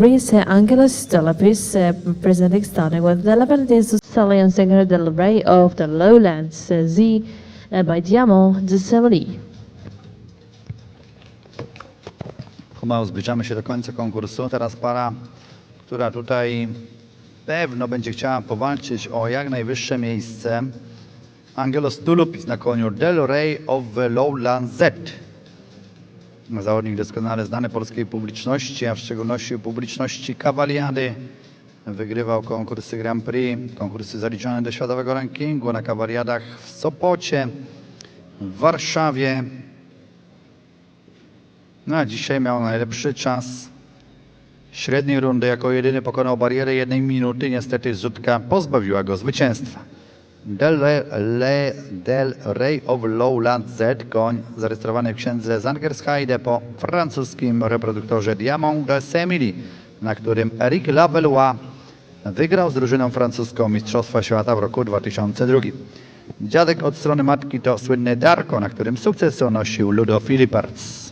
Uh, Angela Stelapis, uh, presenting starting with the Lebanese singer Del Rey of the Lowlands, uh, Z uh, by Diamond de Seville. Zbliżamy się do końca konkursu. Teraz para, która tutaj pewno będzie chciała powalczyć o jak najwyższe miejsce. Angelos Tulupis na koniu Del Rey of the Lowland Z. Zawodnik doskonale znany polskiej publiczności, a w szczególności publiczności kawaliady. Wygrywał konkursy Grand Prix, konkursy zaliczone do światowego rankingu na kawaliadach w Sopocie, w Warszawie, no a dzisiaj miał najlepszy czas średniej rundy. Jako jedyny pokonał barierę jednej minuty. Niestety Zutka pozbawiła go zwycięstwa. Del, Rey of Lowland Z, koń zarejestrowany w księdze Zangersheide po francuskim reproduktorze Diamond de Semilly, na którym Eric Labelois wygrał z drużyną francuską Mistrzostwa Świata w roku 2002. Dziadek od strony matki to słynny Darko, na którym sukces onosił Ludo Philipperts.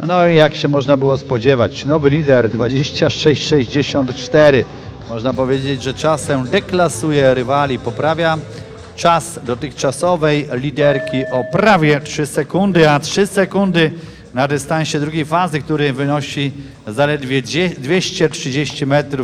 No i jak się można było spodziewać, nowy lider 26-64. Można powiedzieć, że czasem deklasuje rywali, poprawia czas dotychczasowej liderki o prawie 3 sekundy, a 3 sekundy na dystansie drugiej fazy, który wynosi zaledwie dzie- 230 metrów.